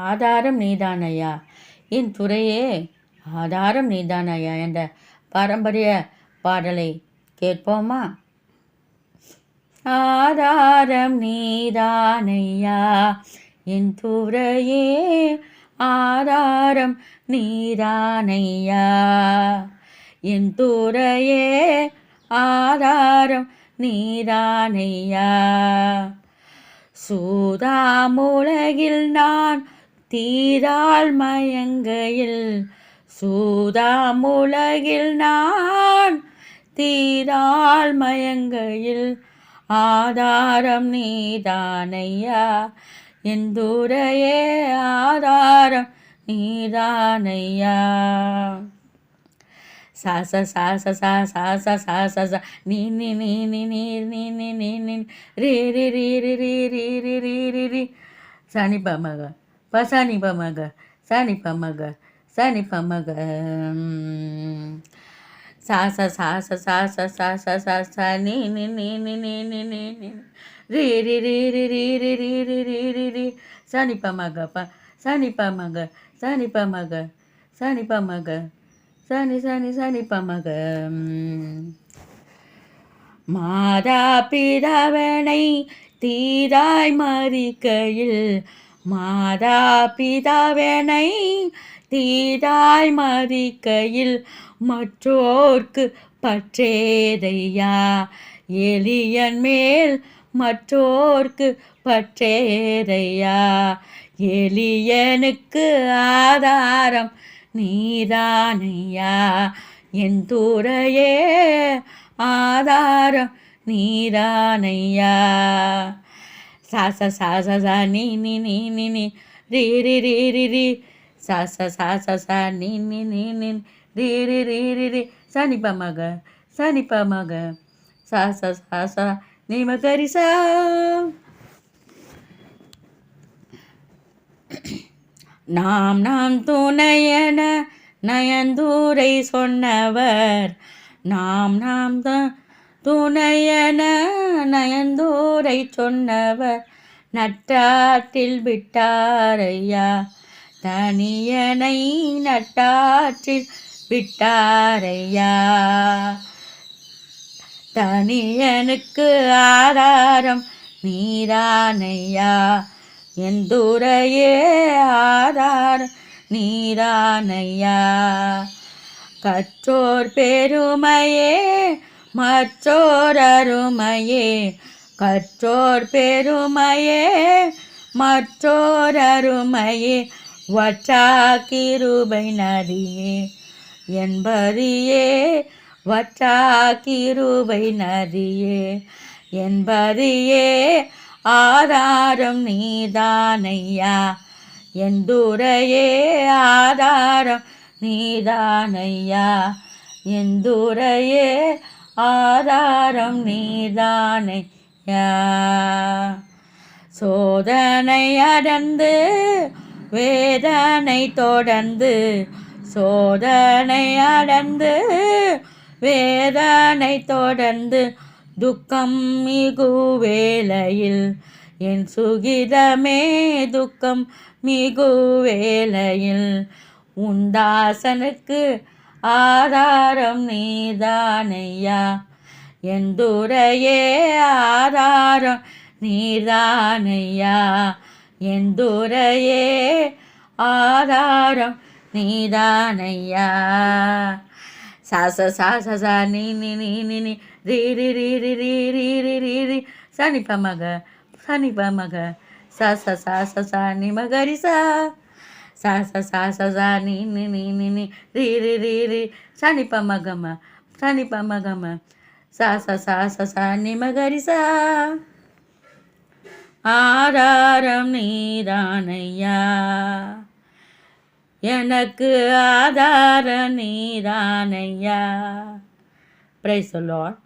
ஆதாரம் நீதானையா என் துறையே ஆதாரம் நீதானையா என்ற பாரம்பரிய பாடலை கேட்போமா? ஆதாரம் நீதானையா என் துறையே ஆதாரம் நீதானையா என் துறையே ஆதாரம் நீதானையா சூதாமுலகில் நான் தீரால் மயங்கையில் சூதாமுலகில் நான். தீரால் மயங்கையில் ஆதாரம் நீதானையா? என் துறையே ஆதாரம் நீதானையா? சாச சாச சா சாச சாச சா நீ நீ நீ நீ நீ நீ நீ நீ நீ ரீ ரீ ரீ ரீ ரீ ரீ ரீ ரீ ரி ரி. சனி பமக பசனி பமக சனி பமக சனி பமக சாச சாச சாச சாச சாச நீ நீ நீ நீ நீ நீ நீ நீ ரீ ரீ ரீ ரீ ரீ ரீ ரீ ரீ ரீ ரீ ரீ சனி பமக ப சனி பமக சனி பமக சனி பமக சனி சனி சனி பமக மாதா பிதாவனை தீராய் மறிக்கையில் மாதா பிதாவனை தீதாய் மதிக்கையில் மற்றோர்க்கு பற்றேதையா? எலியன் மேல் மற்றோர்க்கு பற்றேதையா? எலியனுக்கு ஆதாரம் நீதானையா? என் துறையே ஆதாரம் நீதானையா? సా స సా స సా నీ నీ నీ నీ నీ రీ రీ రీ రీ రీ సా స సా స సా నీ నీ నీ నీ రీ రీ రీ రీ రీ సా ని పా మగ సా ని పా మగ సా స సా సా నీ మకరి సా நாம் நாம் துணையன நயந்தூரை சொன்னவர் நாம் நாம் தான் துணையன நயந்தூரை சொன்னவர் நட்டாற்றில் விட்டாரையா தனியனை நட்டாற்றில் விட்டாரையா தனியனுக்கு ஆதாரம் நீரானையா. என் துறையே ஆதாரம் நீரானையா. கற்றோர் பெருமையே மற்றோர் அருமையே கற்றோர் பெருமையே மற்றோர் அருமையே வற்றாக்கிருபை நதியே. என்பதியே வற்றாக்கிருபை நதியே. என்பதியே ஆதாரம் நீதானையா. என் துறையே ஆதாரம் நீதானையா. என் துறையே ஆதாரம் நீதானையா சோதனை அடந்து வேதனை தொடர்ந்து சோதனை அடந்து வேதனை தொடர்ந்து துக்கம் மிகு வேளையில் என் சுகிதமே துக்கம் மிகு வேளையில் உந்தாசனுக்கு ஆதாரம் நீதானையா? என் துறையே ஆதாரம் நீதானையா? என் துறையே ஆதாரம் நீதானையா? சாச சாச சா நீ நீ நீ நீ நீ. ரீ ரீ ரீ ரீ ரீ ரீ ரீ ரீ ரீ சனிப்ப மக சனிப்ப மக. சாச சாச சா நி மகரி சா சாச சாச சா நீ நீ நீ நீ நீ. ரி ரி ரி ரி. சனி பமகம சனி பமகம சாச சாச சா நி மகரி சா ஆதாரம் நீதானையா. எனக்கு ஆதார நீதானையா. Price Lord